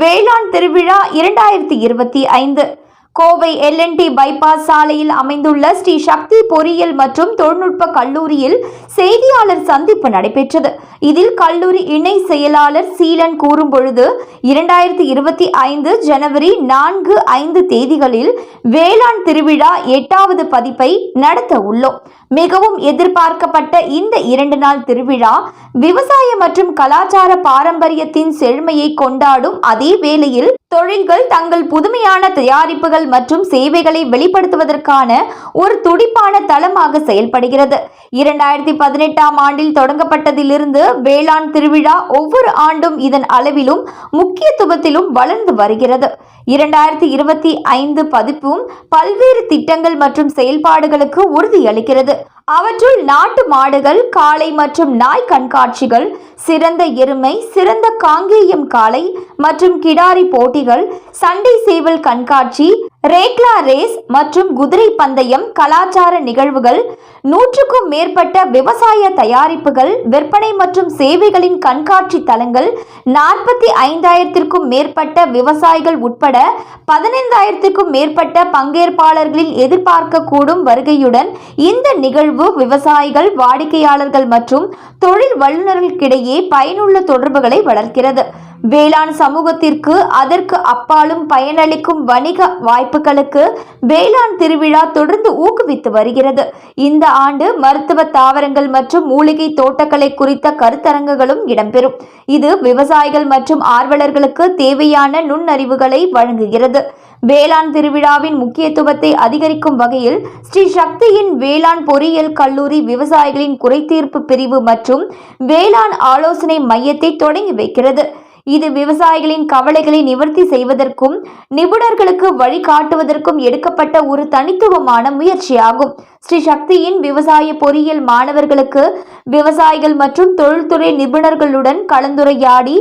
வேளாண் திருவிழா இரண்டாயிரத்தி இருபத்தி ஐந்து. கோவை எல்என்டி பைபாஸ் சாலையில் அமைந்துள்ள ஸ்ரீ சக்தி பொறியியல் மற்றும் தொழில்நுட்ப கல்லூரியில் செய்தியாளர் சந்திப்பு நடைபெற்றது. இதில் கல்லூரி இணை செயலாளர் சீலன் கூறும்பொழுது இரண்டாயிரத்தி இருபத்தி ஐந்து ஜனவரி நான்கு ஐந்து தேதிகளில் வேளாண் திருவிழா எட்டாவது பதிப்பை நடத்த உள்ளோம். மிகவும் எதிர்பார்க்கப்பட்ட இந்த இரண்டு நாள் திருவிழா விவசாய மற்றும் கலாச்சார பாரம்பரியத்தின் செழுமையை கொண்டாடும் அதே வேளையில் தொழில்கள் தங்கள் புதுமையான தயாரிப்புகள் மற்றும் சேவைகளை வெளிப்படுத்துவதற்கான ஒரு துடிப்பான தளமாக செயல்படுகிறது. இரண்டாயிரத்தி பதினெட்டாம் ஆண்டில் தொடங்கப்பட்டதிலிருந்து வேளாண் திருவிழா ஒவ்வொரு ஆண்டும் இதன் அளவிலும் முக்கியத்துவத்திலும் வளர்ந்து வருகிறது. இரண்டாயிரத்தி இருபத்தி ஐந்து பதிப்பும் பல்வேறு திட்டங்கள் மற்றும் செயல்பாடுகளுக்கு உறுதியளிக்கிறது. அவற்றுள் நாட்டு மாடுகள் காளை மற்றும் நாய் கண்காட்சிகள் சிறந்த எருமை சிறந்த காங்கேயம் காளை மற்றும் கிடாரி போட்டி போட்டிகள் சண்டை சேவல் கண்காட்சி ரேக்லா ரேஸ் மற்றும் குதிரை பந்தயம் கலாச்சார நிகழ்வுகள் நூற்றுக்கும் மேற்பட்ட விவசாய தயாரிப்புகள் விற்பனை மற்றும் சேவைகளின் கண்காட்சி தலங்கள் நாற்பத்தி ஐந்தாயிரத்திற்கும் மேற்பட்ட விவசாயிகள் உட்பட பதினைந்தாயிரத்திற்கும் மேற்பட்ட பங்கேற்பாளர்களில் எதிர்பார்க்கக்கூடும் வருகையுடன் இந்த நிகழ்வு விவசாயிகள் வாடிக்கையாளர்கள் மற்றும் தொழில் வல்லுநர்களுக்கிடையே பயனுள்ள தொடர்புகளை வளர்க்கிறது. வேளாண் சமூகத்திற்கு அதற்கு அப்பாலும் பயனளிக்கும் வணிக வாய்ப்புகளுக்கு வேளாண் திருவிழா தொடர்ந்து ஊக்குவித்து வருகிறது. இந்த ஆண்டு மருத்துவ தாவரங்கள் மற்றும் மூலிகை தோட்டக்கலை குறித்த கருத்தரங்குகளும் இடம்பெறும். இது விவசாயிகள் மற்றும் ஆர்வலர்களுக்கு தேவையான நுண்ணறிவுகளை வழங்குகிறது. வேளாண் திருவிழாவின் முக்கியத்துவத்தை அதிகரிக்கும் வகையில் ஸ்ரீ சக்தியின் வேளாண் பொறியியல் கல்லூரி விவசாயிகளின் குறைதீர்ப்பு பிரிவு மற்றும் வேளாண் ஆலோசனை மையத்தை தொடங்கி வைக்கிறது. இது விவசாயிகளின் கவலைகளை நிவர்த்தி செய்வதற்கும் நிபுணர்களுக்கு வழிகாட்டுவதற்கும் எடுக்கப்பட்ட ஒரு தனித்துவமான முயற்சியாகும். ஸ்ரீ சக்தியின் விவசாய பொறியியல் மாணவர்களுக்கு விவசாயிகள் மற்றும் தொழில்துறை நிபுணர்களுடன் கலந்துரையாடி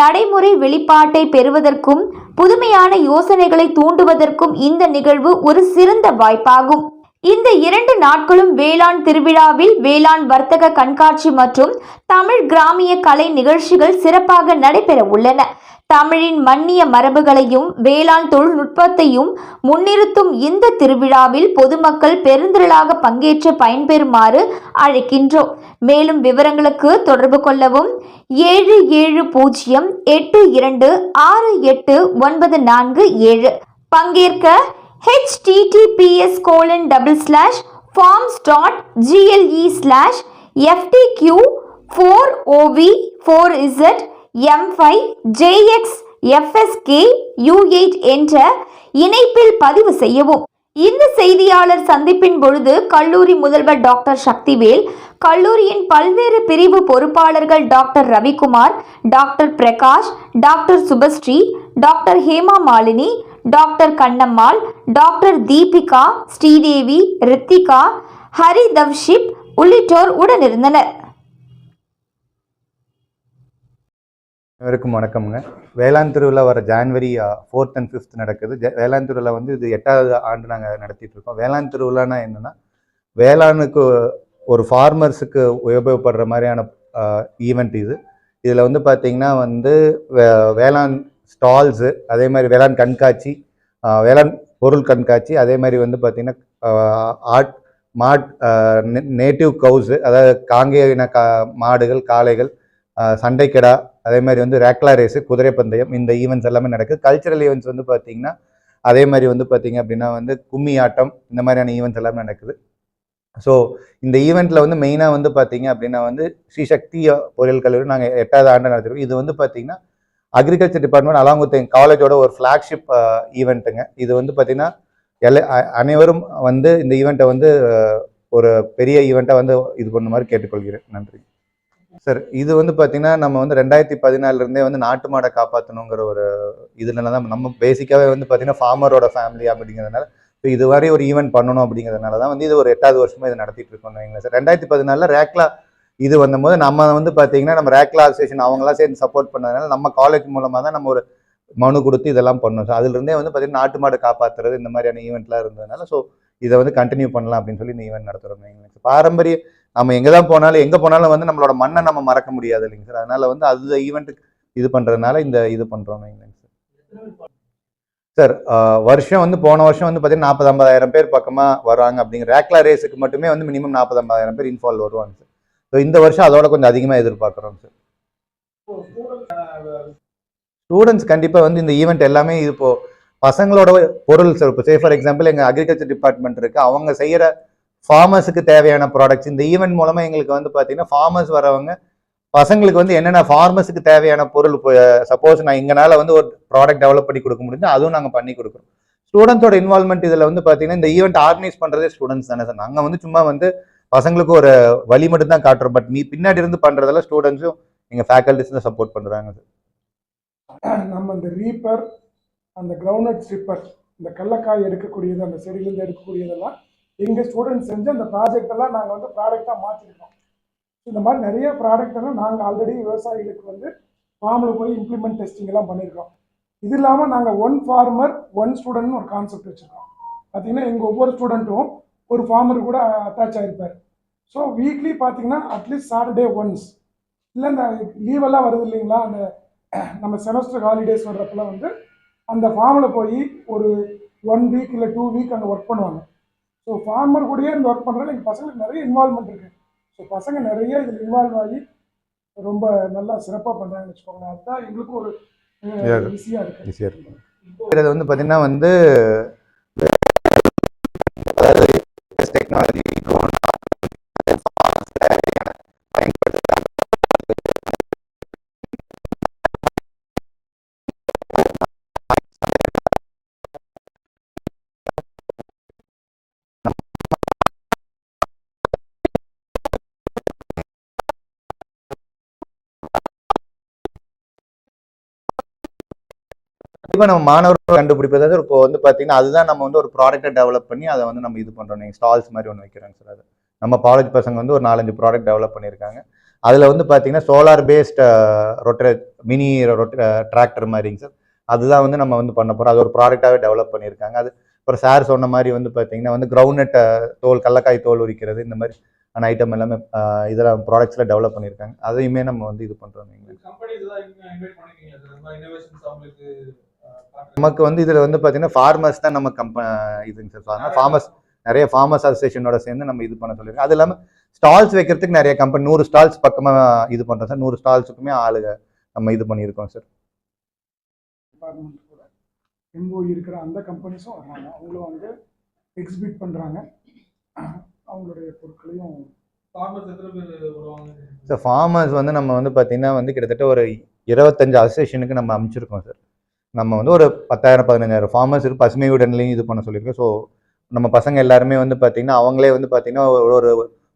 நடைமுறை வெளிப்பாட்டை பெறுவதற்கும் புதுமையான யோசனைகளை தூண்டுவதற்கும் இந்த நிகழ்வு ஒரு சிறந்த வாய்ப்பாகும். இந்த இரண்டு நாட்களும் வேளாண் திருவிழாவில் வேளாண் வர்த்தக கண்காட்சி மற்றும் தமிழ் கிராமிய கலை நிகழ்ச்சிகள் சிறப்பாக நடைபெற உள்ளன. தமிழின் மன்னிய மரபுகளையும் வேளாண் தொழில்நுட்பத்தையும் முன்னிறுத்தும் இந்த திருவிழாவில் பொதுமக்கள் பெருந்திரளாக பங்கேற்று பயன்பெறுமாறு அழைக்கின்றோம். மேலும் விவரங்களுக்கு தொடர்பு கொள்ளவும் ஏழு ஏழு பூஜ்ஜியம் எட்டு இரண்டு ஆறு எட்டு ஒன்பது நான்கு ஏழு. பங்கேற்க https colon double slash forms dot gle slash ftq 4ov 4z m5 jx fsk u8 என்ற இணைப்பில் பதிவு செய்யவும். இந்த செய்தியாளர் சந்திப்பின் பொழுது கல்லூரி முதல்வர் டாக்டர் சக்திவேல் கல்லூரியின் பல்வேறு பிரிவு பொறுப்பாளர்கள் doctor Ravikumar doctor Prakash doctor Subashree doctor Hema Malini doctor Kannammal doctor Deepika Sridevi Rithika Hari Thawshif உள்ளிட்டோர் உடனிருந்தனர். அனைவருக்கும் வணக்கம்ங்க. வேளாண் திருவிழா வர ஜான்வரி ஃபோர்த் அண்ட் ஃபிஃப்த் நடக்குது. வேளாண் திருவிழா வந்து இது எட்டாவது ஆண்டு நாங்கள் நடத்திட்டு இருக்கோம். வேளாண் திருவிழானா என்னன்னா வேளாணுக்கு ஒரு ஃபார்மர்ஸுக்கு உபயோகப்படுற மாதிரியான ஈவெண்ட் இது. இதில் வந்து பார்த்தீங்கன்னா வந்து வே- வேளாண் ஸ்டால்ஸு அதே மாதிரி வேளாண் கண்காட்சி வேளாண் பொருள் கண்காட்சி அதே மாதிரி வந்து பார்த்திங்கன்னா ஆட் மாட் நேட்டிவ் கவுஸு அதாவது காங்கேய இன கா மாடுகள் காளைகள் சண்டைக்கடா அதே மாதிரி வந்து ரேக்லா ரேஸு குதிரை பந்தயம் இந்த ஈவெண்ட்ஸ் எல்லாமே நடக்குது. கல்ச்சரல் ஈவெண்ட்ஸ் வந்து பார்த்திங்கன்னா அதே மாதிரி வந்து பார்த்திங்க அப்படின்னா வந்து கும்மி ஆட்டம் இந்த மாதிரியான ஈவெண்ட்ஸ் எல்லாமே நடக்குது. ஸோ இந்த ஈவெண்ட்டில் வந்து மெயினாக வந்து பார்த்தீங்க அப்படின்னா வந்து ஸ்ரீ சக்தி பொறியியல் கல்லூரி நாங்கள் எட்டாவது ஆண்டு நடத்திருக்கோம். இது வந்து பார்த்திங்கன்னா அக்ரிகல்ச்சர் டிபார்ட்மெண்ட் அலாங் வித் காலேஜோட ஒரு ஃப்ளாக்ஷிப் ஈவெண்ட்டுங்க இது வந்து பார்த்திங்கன்னா எல்லா அ- அனைவரும் வந்து இந்த ஈவெண்ட்டை வந்து ஒரு பெரிய ஈவெண்ட்டை வந்து இது பண்ண மாதிரி கேட்டுக்கொள்கிறேன். நன்றி. சார் இது வந்து பார்த்தீங்கன்னா நம்ம வந்து ரெண்டாயிரத்தி பதினாலிருந்தே வந்து நாட்டு மாடை காப்பாற்றணுங்கிற ஒரு இதுனால தான் நம்ம பேசிக்காகவே வந்து பார்த்திங்கன்னா ஃபார்மரோட ஃபேமிலி அப்படிங்கிறதுனால ஸோ இது வரை ஒரு ஈவெண்ட் பண்ணணும் அப்படிங்கிறதுனால தான் வந்து இது ஒரு எட்டாவது வருஷமாக இது நடத்திட்டு இருக்கோம் வைங்களேன் சார் ரெண்டாயிரத்தி பதினாலில் ரேக்லா இது வந்தபோது நம்ம வந்து பார்த்தீங்கன்னா நம்ம ரேக்லா அசோசியேஷன் அவங்களாம் சேர்ந்து சப்போர்ட் பண்ணதுனால நம்ம காலேஜ் மூலமாக தான் நம்ம ஒரு மனு கொடுத்து இதெல்லாம் பண்ணோம். ஸோ அதுலேருந்தே வந்து பார்த்தீங்கன்னா நாட்டு மாடு காப்பாற்றுறது இந்த மாதிரியான ஈவெண்ட்லாம் இருந்ததுனால ஸோ இதை வந்து கண்டினியூ பண்ணலாம் அப்படின்னு சொல்லி இந்த ஈவெண்ட் நடத்துகிறோம் வைங்களேன் பாரம்பரிய நம்ம எங்கே தான் போனாலும் எங்கே போனாலும் வந்து நம்மளோட மண்ணை நம்ம மறக்க முடியாது இல்லைங்க சார். அதனால வந்து அது ஈவெண்ட்டுக்கு இது பண்ணுறதுனால இந்த இது பண்ணுறோம் வைங்களேன் சார். சார் வருஷம் வந்து போன வருஷம் வந்து பார்த்தீங்கன்னா நாற்பது ஐம்பதாயிரம் பேர் பக்கமாக வராங்க அப்படிங்கிற ரேக்லா ரேஸுக்கு மட்டுமே வந்து மினிமம் நாற்பது ஐம்பதாயிரம் பேர் இன்ஃபால்வ் வருவாங்க சார். ஸோ இந்த வருஷம் அதோட கொஞ்சம் அதிகமாக எதிர்பார்க்குறோம் சார் ஸ்டூடெண்ட்ஸ் கண்டிப்பாக வந்து இந்த ஈவெண்ட் எல்லாமே இது இப்போ பசங்களோட பொருள் சார் இப்போ சே ஃபார் எக்ஸாம்பிள் எங்கள் அக்ரிகல்ச்சர் டிபார்ட்மெண்ட் இருக்குது அவங்க செய்கிற ஃபார்மர்ஸுக்கு தேவையான ப்ராடக்ட்ஸ் இந்த ஈவெண்ட் மூலமாக எங்களுக்கு வந்து பார்த்தீங்கன்னா ஃபார்மர்ஸ் வரவங்க பசங்களுக்கு வந்து என்னென்ன ஃபார்மர்ஸுக்கு தேவையான பொருள் இப்போ சப்போஸ் நான் எங்களால் வந்து ஒரு ப்ராடக்ட் டெவலப் பண்ணி கொடுக்க முடிஞ்சு அதுவும் நாங்கள் பண்ணி கொடுக்குறோம். ஸ்டூடெண்ட்ஸோட இன்வால்மெண்ட் இதில் வந்து பார்த்தீங்கன்னா இந்த ஈவெண்ட் ஆர்கனைஸ் பண்ணுறதே ஸ்டூடெண்ட்ஸ் தானே சார் நாங்கள் வந்து சும்மா வந்து பசங்களுக்கு ஒரு வழி மட்டும்தான் காட்டுறோம் பட் நீ பின்னாடி இருந்து பண்ணுறதெல்லாம் ஸ்டூடெண்ட்ஸும் எங்கள் ஃபேக்கல்டிஸ் தான் சப்போர்ட் பண்ணுறாங்க நம்ம இந்த ரீப்பர் அந்த கிரவுண்ட் ஸ்ட்ரிப்பர் இந்த கடலக்காய் எடுக்கக்கூடியது அந்த செடியிலேருந்து எடுக்கக்கூடியதெல்லாம் எங்கள் ஸ்டூடெண்ட்ஸ் செஞ்சு அந்த ப்ராஜெக்ட் எல்லாம் நாங்கள் வந்து ப்ராடக்டாக மாற்றிருக்கோம் இந்த மாதிரி நிறைய ப்ராடக்ட் எல்லாம் நாங்கள் ஆல்ரெடி விவசாயிகளுக்கு வந்து ஃபார்மில் போய் இம்ப்ளிமெண்ட் டெஸ்டிங் எல்லாம் பண்ணியிருக்கோம் இது இல்லாமல் நாங்கள் ஒன் ஃபார்மர் ஒன் ஸ்டூடெண்ட்னு ஒரு கான்செப்ட் வச்சுருக்கோம். பார்த்தீங்கன்னா எங்கள் ஒவ்வொரு ஸ்டூடெண்ட்டும் ஒரு ஃபார்மர் கூட அட்டாச் ஆகிருப்பார் ஸோ வீக்லி பார்த்தீங்கன்னா அட்லீஸ்ட் சாட்டர்டே ஒன்ஸ் இல்லை இந்த லீவெல்லாம் வருது இல்லைங்களா? அந்த நம்ம செமஸ்டர் ஹாலிடேஸ் வர்றப்பெல்லாம் வந்து அந்த ஃபார்மில் போய் ஒரு ஒன் வீக் இல்லை டூ வீக் அங்கே ஒர்க் பண்ணுவாங்க. ஸோ ஃபார்மர் கூடயே இந்த ஒர்க் பண்ணுறதுல எங்கள் பசங்களுக்கு நிறைய இன்வால்மெண்ட் இருக்குது ஸோ பசங்க நிறைய இதில் இன்வால்வ் ஆகி ரொம்ப நல்லா சிறப்பாக பண்ணுறாங்கன்னு வச்சுக்கோங்க அதுதான் எங்களுக்கும் ஒரு. ஈஸியாக இருக்குது ஈஸியாக இருக்கும் இது வந்து பார்த்தீங்கன்னா வந்து இப்போ நம்ம மாணவர்கள் கண்டுபிடிப்பது வந்து இப்போ வந்து பார்த்தீங்கன்னா அதுதான் நம்ம வந்து ஒரு ப்ராடக்ட்டை டெவலப் பண்ணி அதை வந்து நம்ம இது பண்ணுறோம் நீங்கள் ஸ்டால்ஸ் மாதிரி ஒன்று வைக்கிறோங்க சார் அது. நம்ம காலேஜ் பசங்க வந்து ஒரு நாலஞ்சு ப்ராடக்ட் டெவலப் பண்ணியிருக்காங்க. அதில் வந்து பார்த்தீங்கன்னா சோலார் பேஸ்ட் ரொட்டே மினி ரொட்ட டிராக்டர் மாதிரிங்க சார் அதுதான் வந்து நம்ம வந்து பண்ண போகிறோம் அது ஒரு ப்ராடக்டாகவே டெவலப் பண்ணியிருக்காங்க. அது அப்புறம் சார் சொன்ன மாதிரி வந்து பார்த்தீங்கன்னா வந்து கிரவுண்ட் தோல் கடலக்காய் தோல் உரிக்கிறது இந்த மாதிரி ஆன ஐட்டம் எல்லாமே இதெல்லாம் ப்ராடக்ட்ஸில் டெவலப் பண்ணியிருக்காங்க. அதையுமே நம்ம வந்து இது பண்ணுறோம் நமக்கு வந்து இதில் வந்து பார்த்தீங்கன்னா ஃபார்மர்ஸ் தான் நம்ம கம்ப இதுங்க சார் ஃபார்மர்ஸ் நிறைய ஃபார்மர்ஸ் அசோசியேஷனோட சேர்ந்து நம்ம இது பண்ண சொல்லியிருக்கோம். அது இல்லாமல் ஸ்டால்ஸ் வைக்கிறதுக்கு நிறைய கம்பெனி நூறு ஸ்டால்ஸ் பக்கமாக இது பண்ணுறோம் சார் நூறு ஸ்டால்ஸுக்குமே ஆளுங்க நம்ம இது பண்ணியிருக்கோம் சார் டிபார்ட்மெண்ட் கூட எம்ஓஇ இருக்கிற அந்த கம்பெனிஸும் வர்றாங்க. அவங்களும் வந்து எக்ஸிபிட் பண்ணுறாங்க அவங்களுடைய பொருட்களையும் சார் ஃபார்மர்ஸ் வந்து நம்ம வந்து பார்த்தீங்கன்னா வந்து கிட்டத்தட்ட ஒரு இருபத்தஞ்சு அசோசியேஷனுக்கு நம்ம அமைச்சிருக்கோம் சார் நம்ம வந்து ஒரு பத்தாயிரம் பதினஞ்சாயிரம் ஃபார்மர்ஸ் இருக்கு. பசுமை உடன்லையும் இது பண்ண சொல்லியிருக்கோம் ஸோ நம்ம பசங்க எல்லாருமே வந்து பார்த்திங்கன்னா அவங்களே வந்து பார்த்தீங்கன்னா ஒரு ஒரு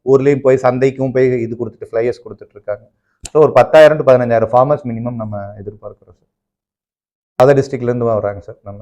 ஊர்லேயும் போய் சந்தைக்கும் போய் இது கொடுத்துட்டு ஃப்ளையர்ஸ் கொடுத்துட்ருக்காங்க ஸோ ஒரு பத்தாயிரம் டு பதினஞ்சாயிரம் ஃபார்மர்ஸ் மினிமம் நம்ம எதிர்பார்க்குறோம் சார் அதர் டிஸ்ட்ரிக்ட்லேருந்து வராங்க சார் நம்ம.